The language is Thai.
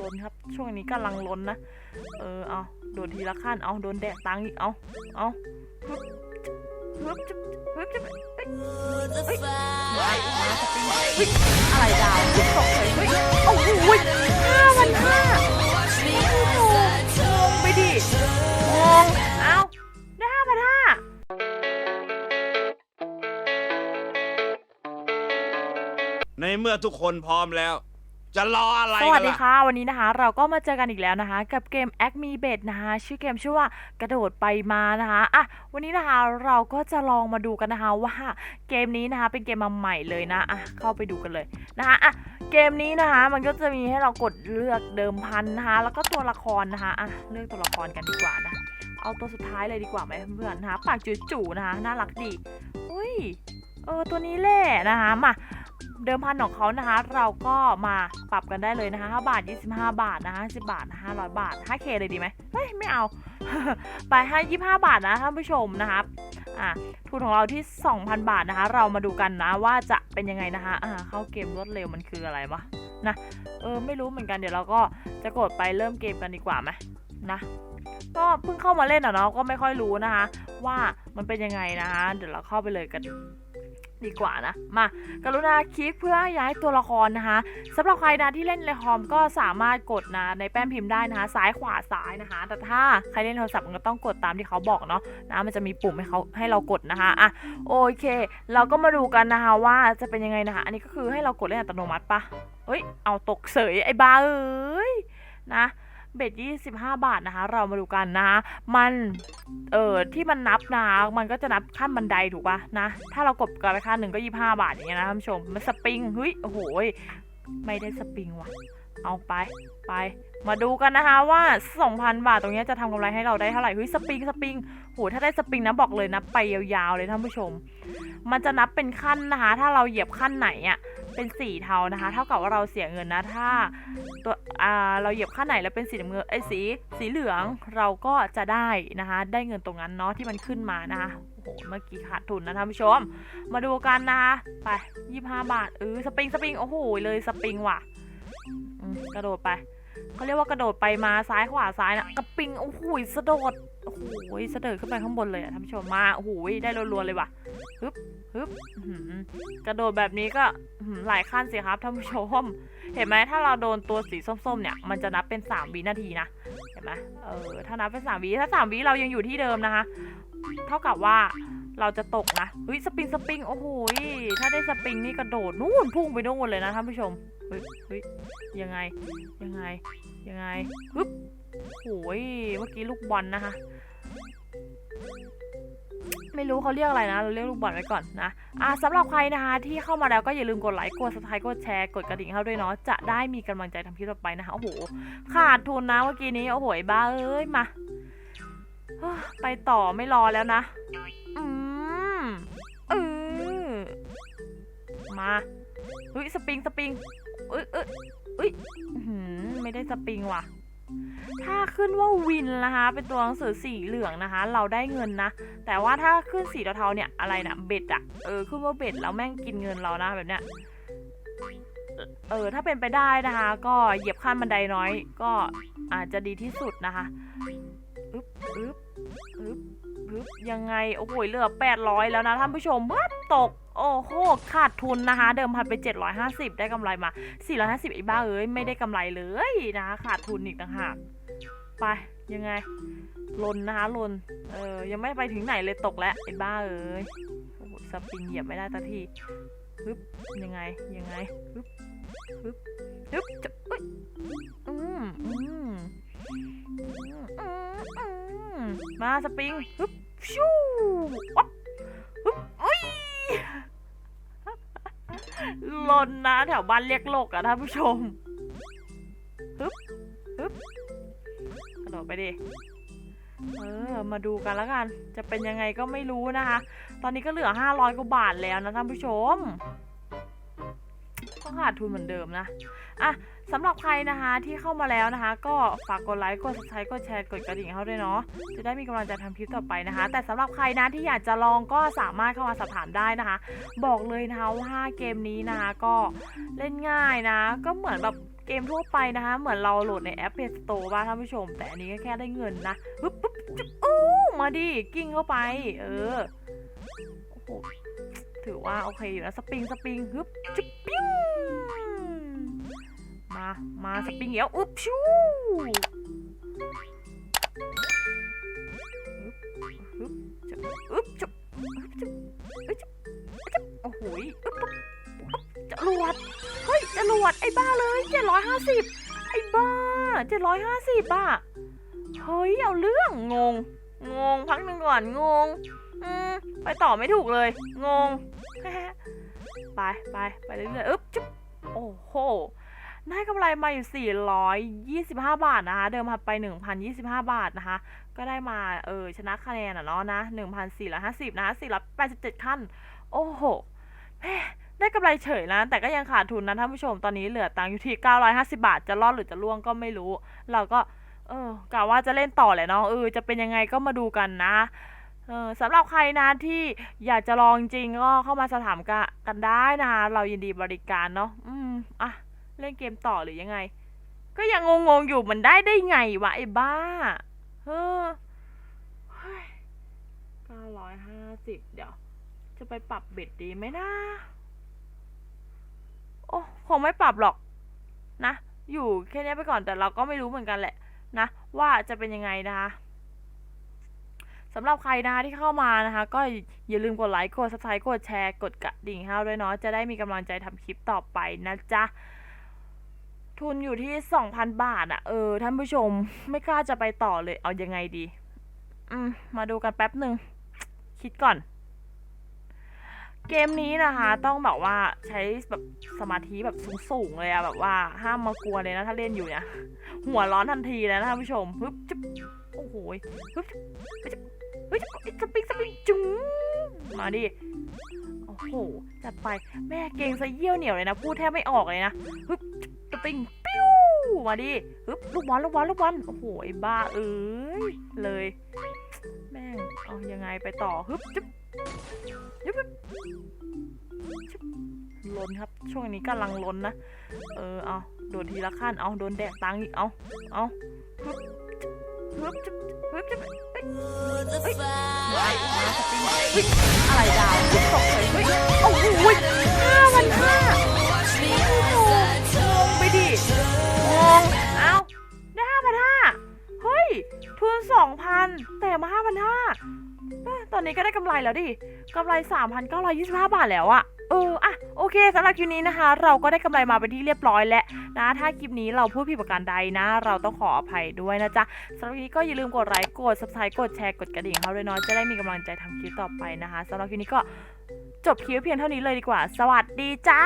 ล้นครับ ช่วงนี้กำลังล้นนะ เออ เอา โดนทีละขั้น เอา โดนแดกตังอีก เอา เอาฮึบฮึบฮึบจะเฮ้ยเฮ้ยอะไรดาวตกเลยเฮ้ยโอ้โหห้าพันห้าโอ้โหงงไปดิงงเอาได้ห้าพันห้าในเมื่อทุกคนพร้อมแล้ว จะรออะไรสวัสดีค่ะ วันนี้นะคะ เราก็มาเจอกันอีกแล้วนะคะ กับเกม a c m e b e t นะคะชื่อเกมชื่อว่ากระโดดไปมานะคะอะวันนี้นะคะเราก็จะลองมาดูกันนะคะว่าเกมนี้นะคะเป็นเกมมาใหม่เลยนะอะเข้าไปดูกันเลยนะคะอะเกมนี้นะคะ มันก็จะมีให้เรากดเลือกเดิมพันนะคะ แล้วก็ตัวละครนะคะอะเลือกตัวละครกันดีกว่านะเอาตัวสุดท้ายเลยดีกว่าไหมเพื่อนๆนะคะปากจู่ๆนะคะน่ารักดีอุ้ยเออตัวนี้แหละนะคะมา เดิมพันของเขานะคะ เราก็มาปรับกันได้เลยนะคะ5บาท 25 บาทนะคะ10 บาท 500 บาท 5K เลยดีไหมเฮ้ย ไม่เอา ไปให้25 บาทนะท่านผู้ชมนะครับอะทุนของเราที่ 2,000 บาทนะคะ เรามาดูกันนะว่าจะเป็นยังไงนะคะอ่าเข้าเกมรวดเร็วมันคืออะไรวะนะเออไม่รู้เหมือนกันเดี๋ยวเราก็จะกดไปเริ่มเกมกันดีกว่าไหมนะก็เพิ่งเข้ามาเล่นอะเนาะก็ไม่ค่อยรู้นะคะ ว่ามันเป็นยังไงนะคะ เดี๋ยวเราเข้าไปเลยกัน ดีกว่านะ มากรุณาคลิกเพื่อย้ายตัวละครนะคะสำหรับใครนะที่เล่นในคอมก็สามารถกดนะในแป้นพิมพ์ได้นะคะซ้ายขวาซ้ายนะคะ แต่ถ้าใครเล่นโทรศัพท์ก็ต้องกดตามที่เขาบอกเนาะนะมันจะมีปุ่มให้เขาให้เรากดนะคะอะโอเค เราก็มาดูกันนะคะว่าจะเป็นยังไงนะคะ อันนี้ก็คือให้เรากดเล่นอัตโนมัติปะเอ้ยเอาตกเสยไอ้บ้าเอ้ยนะ เบ็ด25บาทนะคะ เรามาดูกันนะคะมันเออที่มันนับนะมันก็จะนับขั้นบันไดถูกปะนะ ถ้าเรากดกันไปขั้นหนึ่งก็ยี่ห้าบาทอย่างเงี้ยนะท่านผู้ชมมันสปริงเฮ้ยโอ้โหไม่ได้สปริงว่ะ เอาไปไป มาดูกันนะคะว่า 2,000 บาทตรงเนี้ยจะทำกำไรให้เราได้เท่าไหร่เฮ้ยสปริงสปริง โหถ้าได้สปริงนะบอกเลยนะไปยาวๆเลยท่านผู้ชม มันจะนับเป็นขั้นนะคะ ถ้าเราเหยียบขั้นไหนอะเป็นสีเทานะคะ เท่ากับว่าเราเสียเงินนะ ถ้าตัวอ่าเราเหยียบขั้นไหนแล้วเป็นสีน้ำเงินไอ้สีสีเหลืองเราก็จะได้นะคะ ได้เงินตรงนั้นเนาะที่มันขึ้นมานะคะโอ้โหเมื่อกี้ขาดทุนนะท่านผู้ชม มาดูกันนะคะไปยี่ห้าบาทเออสปริงสปริงโอ้โหเลยสปริงว่ะกระโดดไป เขาเรียกว่ากระโดดไปมาซ้ายขวาซ้ายนะกระปิงโอ้โหสะโดดโอ้โหสะเดิดขึ้นไปข้างบนเลยอะท่านผู้ชมมาโอ้โหได้รัวๆเลยว่ะฮึบฮึบกระโดดแบบนี้ก็หลายขั้นสิครับท่านผู้ชม เห็นไหมถ้าเราโดนตัวสีส้มๆเนี่ยมันจะนับเป็น 3 วินาทีนะเห็นไหมเออถ้านับเป็น 3 วิถ้า 3 วิเรายังอยู่ที่เดิมนะคะ เท่ากับว่าเราจะตกนะเฮ้ยสปริงสปริงโอ้โหถ้าได้สปริงนี่กระโดดนู่นพุ่งไปนู่นเลยนะท่านผู้ชม เฮ้ยเฮ้ยยังไง ยังไง ยังไงฮึบโอ้ยเมื่อกี้ลูกบอลนะคะ ไม่รู้เขาเรียกอะไรนะ เราเรียกลูกบอลไว้ก่อนนะ อะสำหรับใครนะคะ ที่เข้ามาแล้วก็อย่าลืมกดไลค์ กด subscribe กดแชร์ กดกระดิ่งให้าด้วยเนาะ จะได้มีกำลังใจทำคลิปต่อไปนะคะ โอ้โห ขาดทุนนะเมื่อกี้นี้ โอ้โหบ้าเอ้ย มา ไปต่อไม่รอแล้วนะ อืมเออมาเฮ้ยสปริง สปริง เอ้ยเอ้ยเอ้ยอื้อหือไม่ได้สปริงว่ะ ถ้าขึ้นว่าวินนะคะ เป็นตัวหนังสือสีเหลืองนะคะ เราได้เงินนะ แต่ว่าถ้าขึ้นสีเทาๆเนี่ยอะไรนะเบ็ดอะเออขึ้นว่าเบ็ดแล้วแม่งกินเงินเรานะแบบเนี้ยเออถ้าเป็นไปได้นะคะ ก็เหยียบขั้นบันไดน้อย ก็อาจจะดีที่สุดนะคะอึ๊บอึ๊บอึ๊บอึ๊บยังไง โอ้โหเหลือแปดร้อยแล้วนะท่านผู้ชมวัดตก โอ้โห ขาดทุนนะคะ เดิมพันไป 750 ได้กำไรมา 450ไอ้บ้าเอ้ย ไม่ได้กำไรเลยนะคะ ขาดทุนอีกต่างหากไปยังไงลนนะคะลนเออ ยังไม่ไปถึงไหนเลยตกแล้วไอ้บ้าเอ้ยโอ้โหสปริงเหยียบไม่ได้สักทีฮึบยังไงยังไงฮึบฮึบฮึบจะอุ้ยอืมอืมอืมมาสปริงฮึบ ชูวับฮึบอุ้ย ลนนะแถวบ้านเรียกโลกอะท่านผู้ชมฮึบฮึบกระโดดไปดิ เออ มาดูกันแล้วกัน จะเป็นยังไงก็ไม่รู้นะคะ ตอนนี้ก็เหลือ 500กว่าบาทแล้วนะท่านผู้ชม ก็ขาดทุนเหมือนเดิมนะอะสำหรับใครนะคะที่เข้ามาแล้วนะคะ ก็ฝากกดไลค์กด subscribe กดแชร์กดกระดิ่งให้เขาด้วยเนาะจะได้มีกำลังใจทำคลิปต่อไปนะคะ แต่สำหรับใครนะที่อยากจะลองก็สามารถเข้ามาสอบถามได้นะคะ บอกเลยนะคะว่าเกมนี้นะคะ ก็เล่นง่ายนะ ก็เหมือนแบบเกมทั่วไปนะคะ เหมือนเราโหลดในแอป Play Store บ้างท่านผู้ชม แต่อันนี้ก็แค่ได้เงินนะปึ๊บปึ๊บจุ๊บโอ้มาดิกิ้งเข้าไป เออโอ้โห ถือว่าโอเคอยู่นะสปริงสปริงฮึบจุ๊บปิ้วมามาสปริงเหียวอุ๊บชูฮึบฮึบจุ๊บอึ๊บจุ๊บอึบจุ๊บอึบจุ๊บอึบจุ๊บโอ้โหยอึ๊บปุ๊บอุ๊บจรวดเฮ้ยจะรวดไอ้บ้าเลยเจ็ดร้อยห้าสิบไอ้บ้าเจ็ดร้อยห้าสิบอะเฮ้ยเอาเรื่องงงงงพักหนึ่งก่อนงง ไปต่อไม่ถูกเลย งง ไปไปไปเรื่อยๆอึ๊บจุ๊บโอ้โห ได้กำไรมาอยู่ 425 บาทนะคะ เดิมพันไป 1,025 บาทนะคะ ก็ได้มา เออ ชนะคะแนนอะเนาะนะ 1,450 นะ487 ขั้น โอ้โหแม่ได้กำไรเฉยนะ แต่ก็ยังขาดทุนนะท่านผู้ชม ตอนนี้เหลือตังค์อยู่ที่ 950 บาท จะรอดหรือจะล่วงก็ไม่รู้ เราก็ เออกะว่าจะเล่นต่อแหละเนาะ เออ จะเป็นยังไงก็มาดูกันนะ เออสำหรับใครนะที่อยากจะลองจริงก็เข้ามาสอบถามกันกันได้นะคะเรายินดีบริการเนาะอืมอะเล่นเกมต่อหรือยังไง ก็ยังงงๆอยู่มันได้ได้ไงวะไอ้บ้าเออเฮ้ยเก้าร้อยห้าสิบเดี๋ยว จะไปปรับเบ็ดดีไหมนะ โอ้คงไม่ปรับหรอก นะ อยู่แค่นี้ไปก่อนแต่เราก็ไม่รู้เหมือนกันแหละ นะ ว่าจะเป็นยังไงนะคะ สำหรับใครนะคะที่เข้ามานะคะ ก็อย่าลืมกดไลค์กด subscribe กดแชร์กดกระดิ่งให้าด้วยเนาะจะได้มีกำลังใจทำคลิปต่อไปนะจ๊ะทุนอยู่ที่2,000บาทอะเออ ท่านผู้ชมไม่กล้าจะไปต่อเลย เอายังไงดี อืม มาดูกันแป๊บหนึ่ง คิดก่อน เกมนี้นะคะ ต้องแบบว่าใช้แบบสมาธิแบบสูงๆเลยอะแบบว่าห้ามมากลัวเลยนะ ถ้าเล่นอยู่เนี่ย หัวร้อนทันทีเลยนะท่านผู้ชมฮึบจุ๊บโอ้โหฮึบจุ๊บ ฮ้ยจุ๊บเฮ้ยสปริงสปริงจุ๊งมาดิโอ้โหจัดไปแม่เก่งซะเยี่ยวเหนียวเลยนะพูดแทบไม่ออกเลยนะฮึบสปริงปิ้วมาดิฮึบลูกบอลลูกบอลลูกบอลโอ้โหไอ้บ้าเอ้ยเลย แม่งเอายังไงไปต่อฮึบจุ๊บยึบล้นครับ ช่วงนี้กำลังล้นนะ เออ เอา โดนทีละขั้น เอา โดนแดกตังอีก เอา เอา อะไรดาวตกเลยเฮ้ยโอ้โหห้าวันห้าโอ้โหงงไปดิงงเอาได้ห้าพันห้าเฮ้ยทุนสองพันแต่มาห้าพันห้า ตอนนี้ก็ได้กำไรแล้วดิกำไร 3,925 บาทแล้วอะเอออะโอเคสำหรับคลิปนี้นะคะ เราก็ได้กำไรมาเป็นที่เรียบร้อยแล้วนะ ถ้าคลิปนี้เราพูดผิดประการใดนะ เราต้องขออภัยด้วยนะจ๊ะสำหรับคลิปนี้ก็อย่าลืมกดไลค์กด subscribe กดแชร์กดกระดิ่งเขาด้วยเนาะจะได้มีกำลังใจทำคลิปต่อไปนะคะสำหรับคลิปนี้ก็จบคลิปเพียงเท่านี้เลยดีกว่า สวัสดีจ้า